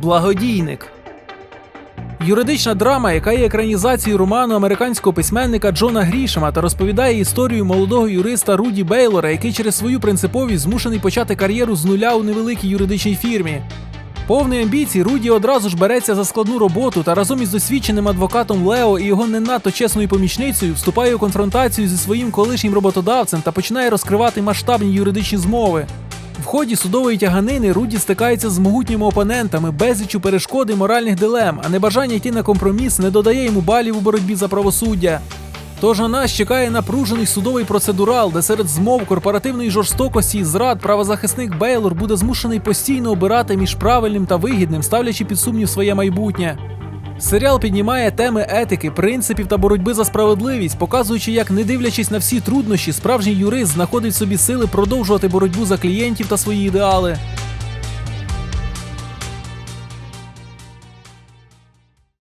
Благодійник. Юридична драма, яка є екранізацією роману американського письменника Джона Грішема та розповідає історію молодого юриста Руді Бейлора, який через свою принциповість змушений почати кар'єру з нуля у невеликій юридичній фірмі. Повний амбіцій, Руді одразу ж береться за складну роботу та разом із досвідченим адвокатом Лео і його не надто чесною помічницею вступає у конфронтацію зі своїм колишнім роботодавцем та починає розкривати масштабні юридичні змови. В ході судової тяганини Руді стикається з могутніми опонентами, безліччю перешкод і моральних дилем, а небажання йти на компроміс не додає йому балів у боротьбі за правосуддя. Тож на нас чекає напружений судовий процедурал, де серед змов корпоративної жорстокості і зрад правозахисник Бейлор буде змушений постійно обирати між правильним та вигідним, ставлячи під сумнів своє майбутнє. Серіал піднімає теми етики, принципів та боротьби за справедливість, показуючи, як, не дивлячись на всі труднощі, справжній юрист знаходить собі сили продовжувати боротьбу за клієнтів та свої ідеали.